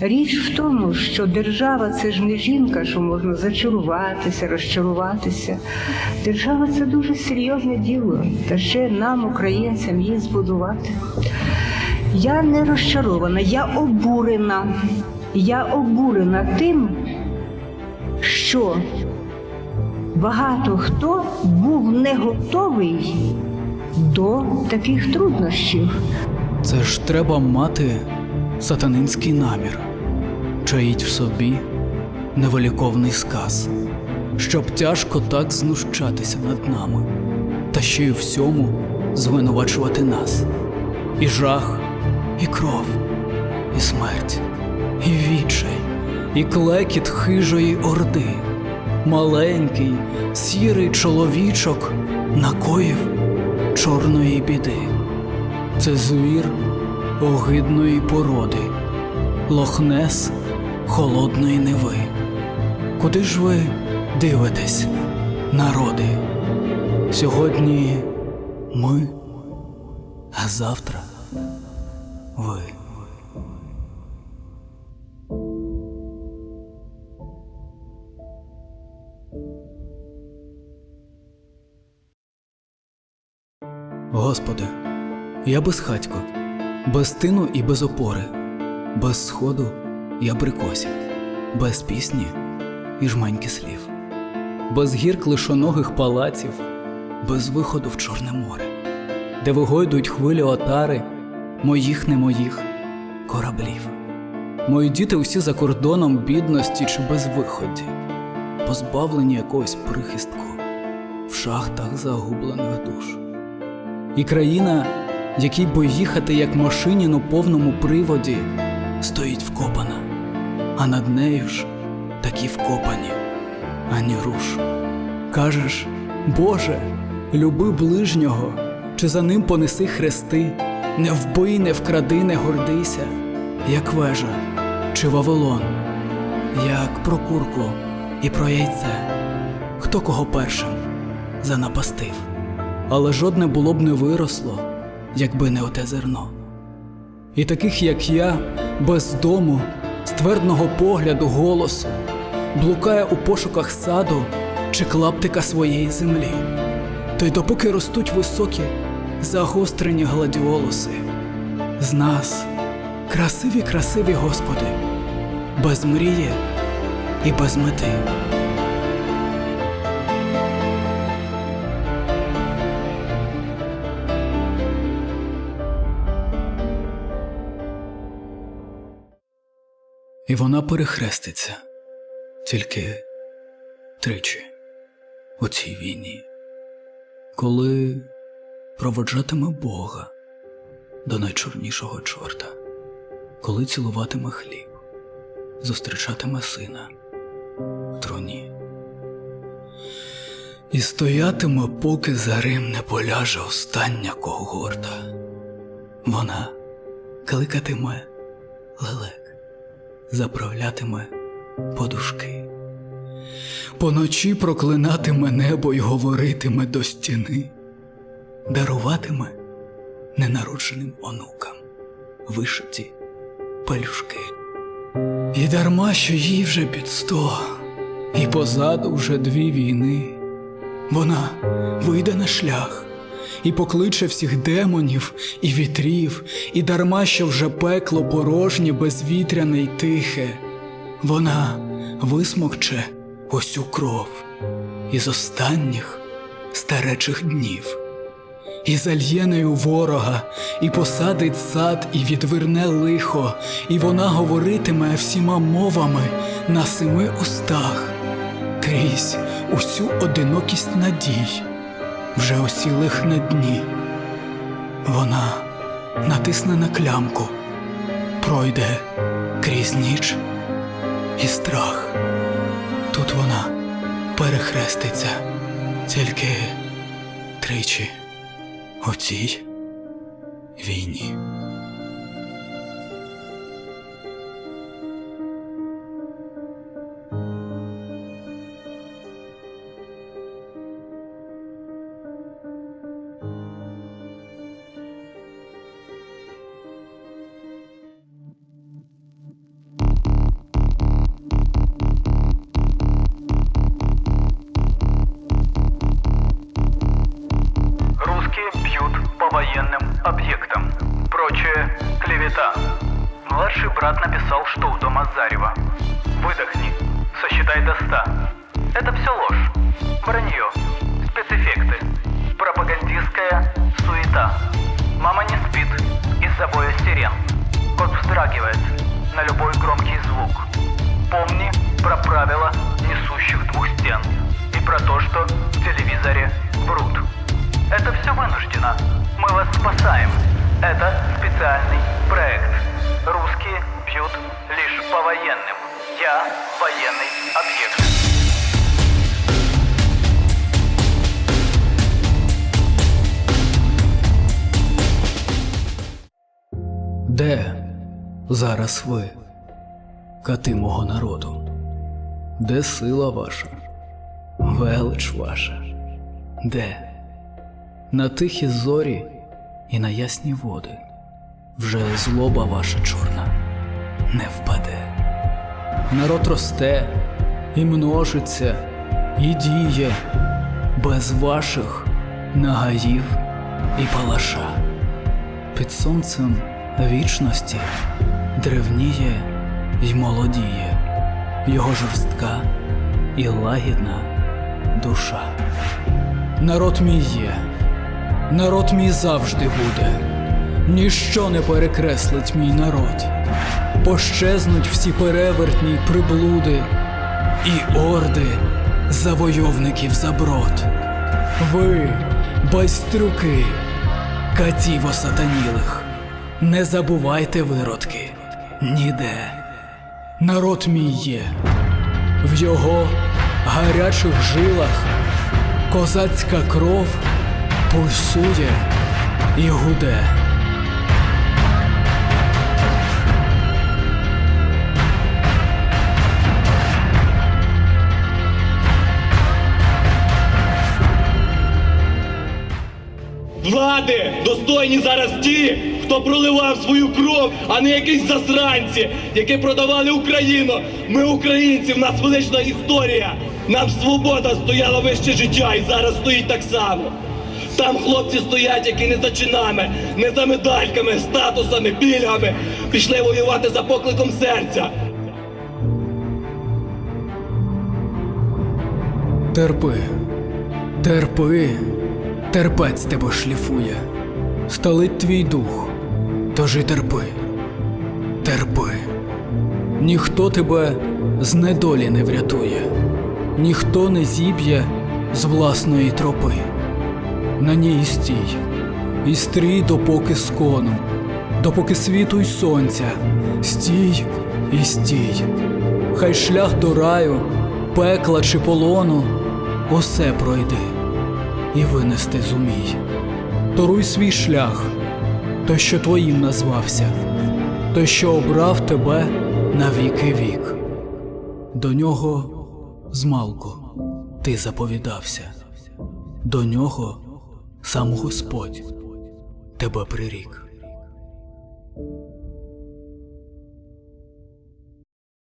Річ в тому, що держава це ж не жінка, що можна зачаруватися, розчаруватися. Держава це дуже серйозне діло, та ще нам, українцям, її збудувати. Я не розчарована, я обурена. Я обурена тим, що багато хто був не готовий до таких труднощів. Це ж треба мати сатанинський намір, чаїть в собі невиліковний сказ, щоб тяжко так знущатися над нами, та ще й у всьому звинувачувати нас. І жах, і кров, і смерть, і відчай, і клекіт хижої орди. Маленький, сірий чоловічок накоїв чорної біди. Це звір огидної породи, лохнес холодної неви. Куди ж ви дивитесь, народи? Сьогодні ми, а завтра ви. Господи, я безхатько, без тину і без опори, без сходу і абрикосів, без пісні і жменьки слів, без гір клишоногих палаців, без виходу в Чорне море, де вигойдують хвилі отари моїх не моїх кораблів. Мої діти усі за кордоном бідності чи безвиході, позбавлені якогось прихистку в шахтах загублених душ. І країна, якій бо їхати як машині на повному приводі, стоїть вкопана, а над нею ж такі вкопані, ані руш. Кажеш, Боже, люби ближнього, чи за ним понеси хрести, не вбий, не вкради, не гордися, як вежа, чи Вавилон, як про курку і про яйце, хто кого першим занапастив але жодне було б не виросло, якби не оте зерно. І таких, як я, без дому, ствердного погляду, голосу, блукає у пошуках саду чи клаптика своєї землі. То й допоки ростуть високі, загострені гладіолуси, з нас красиві, красиві Господи, без мрії і без мети. І вона перехреститься тільки тричі у цій війні, коли проводжатиме Бога до найчорнішого чорта, коли цілуватиме хліб, зустрічатиме сина в троні. І стоятиме, поки за Рим не поляже остання когорта. Вона кликатиме лелек заправлятиме подушки. Поночі проклинатиме небо й говоритиме до стіни, даруватиме ненародженим онукам вишиті пелюшки. І дарма, що їй вже під сто, і позаду вже дві війни, вона вийде на шлях і покличе всіх демонів і вітрів, і дарма, що вже пекло порожнє, безвітряне й тихе, вона висмокче усю кров із останніх старечих днів, і зальє нею ворога, і посадить сад, і відверне лихо, і вона говоритиме всіма мовами на семи устах, крізь усю одинокість надій вже осілих на дні. Вона натисне на клямку, пройде крізь ніч і страх. Тут вона перехреститься тільки тричі у цій війні. Старший брат написал, что у дома Зарева. Выдохни. Сосчитай до ста. Это все ложь. Вранье. Спецэффекты. Пропагандистская суета. Мама не спит из-за боя сирен. Кот вздрагивает на любой громкий звук. Помни про правила несущих двух стен. И про то, что в телевизоре врут. Это все вынуждено. Мы вас спасаем. Это специальный проект. Русские бьют лишь по военным. Я военный объект. Де зараз ви, кати мого народу? Де сила ваша, велич ваша? Де? На тихі зорі і на ясні води вже злоба ваша чорна не впаде. Народ росте і множиться, і діє без ваших нагаїв і палаша під сонцем вічності древніє й молодіє, його жорстка і лагідна душа. Народ мій є, народ мій завжди буде, ніщо не перекреслить мій народ. Пощезнуть всі перевертні приблуди і орди завойовників заброд. Ви, байстрюки, катів осатанілих, не забувайте виродки ніде. Народ мій є, в його гарячих жилах козацька кров пульсує і гуде. Влади достойні зараз ті, хто проливав свою кров, а не якісь засранці, які продавали Україну. Ми українці, в нас велична історія. Нам свобода стояла вище життя і зараз стоїть так само. Там хлопці стоять, які не за чинами, не за медальками, статусами, пільгами. Пішли воювати за покликом серця. Терпи, терпи, терпець тебе шліфує, сталить твій дух, тож і терпи, терпи. Ніхто тебе з недолі не врятує, ніхто не зіб'є з власної тропи. На ній стій, і стрій допоки скону, допоки світу й сонця, стій і стій. Хай шлях до раю, пекла чи полону, усе пройди і винести зумій. Торуй свій шлях, той, що твоїм назвався, той, що обрав тебе на віки вік. До нього змалку ти заповідався, до нього сам Господь тебе прирік.